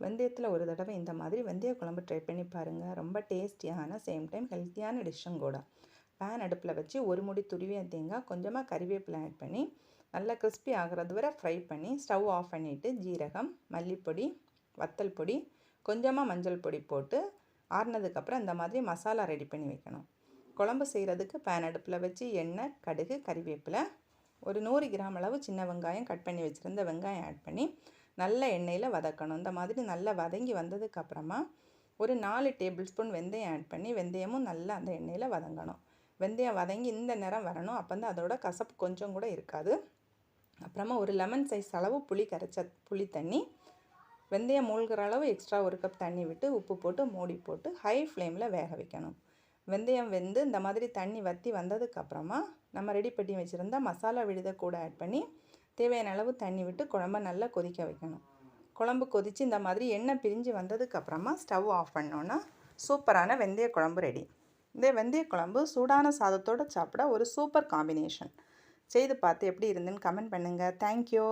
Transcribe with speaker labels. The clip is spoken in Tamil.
Speaker 1: வெந்தயத்தில் ஒரு தடவை இந்த மாதிரி வெந்தய குழம்பு ட்ரை பண்ணி பாருங்கள் ரொம்ப டேஸ்டியான சேம் டைம் ஹெல்த்தியான டிஷ்ஷும் கூட. பேன் அடுப்பில் வச்சு ஒரு முடி துருவிய தேங்காய் கொஞ்சமாக கறிவேப்பிலை ஆட் பண்ணி நல்லா கிறிஸ்பி ஆகிறது வரை ஃப்ரை பண்ணி ஸ்டவ் ஆஃப் பண்ணிவிட்டு ஜீரகம் மல்லிப்பொடி வத்தல் பொடி கொஞ்சமாக மஞ்சள் பொடி போட்டு ஆறுனதுக்கப்புறம் இந்த மாதிரி மசாலா ரெடி பண்ணி வைக்கணும். குழம்பு செய்கிறதுக்கு பேன் அடுப்பில் வச்சு எண்ணெய் கடுகு கறிவேப்பிலை ஒரு நூறு கிராம் அளவு சின்ன வெங்காயம் கட் பண்ணி வச்சுருந்த வெங்காயம் ஆட் பண்ணி நல்ல எண்ணெயில் வதக்கணும். இந்த மாதிரி நல்லா வதங்கி வந்ததுக்கப்புறமா ஒரு நாலு டேபிள் ஸ்பூன் வெந்தயம் ஆட் பண்ணி வெந்தயமும் நல்லா அந்த எண்ணெயில் வதங்கணும். வெந்தயம் வதங்கி இந்த நேரம் வரணும். அப்போ வந்து அதோட கசப்பு கொஞ்சம் கூட இருக்காது. அப்புறமா ஒரு லெமன் சைஸ் அளவு புளி கரைச்ச புளி தண்ணி வெந்தயம் மூழ்கிற அளவு எக்ஸ்ட்ரா ஒரு கப் தண்ணி விட்டு உப்பு போட்டு மூடி போட்டு ஹை ஃப்ளேமில் வேக வைக்கணும். வெந்தயம் வெந்து இந்த மாதிரி தண்ணி வற்றி வந்ததுக்கப்புறமா நம்ம ரெடி பண்ணி வச்சுருந்தா மசாலா விழுதை கூட ஆட் பண்ணி தேவையான அளவு தண்ணி விட்டு குழம்ப நல்லா கொதிக்க வைக்கணும். குழம்பு கொதித்து இந்த மாதிரி எண்ணெய் பிரிஞ்சு வந்ததுக்கப்புறமா ஸ்டவ் ஆஃப் பண்ணோன்னா சூப்பரான வெந்தய குழம்பு ரெடி. இந்த வெந்தய குழம்பு சூடான சாதத்தோடு சாப்பிட ஒரு சூப்பர் காம்பினேஷன். செய்து பார்த்து எப்படி இருந்துன்னு கமெண்ட் பண்ணுங்கள் தேங்க்யூ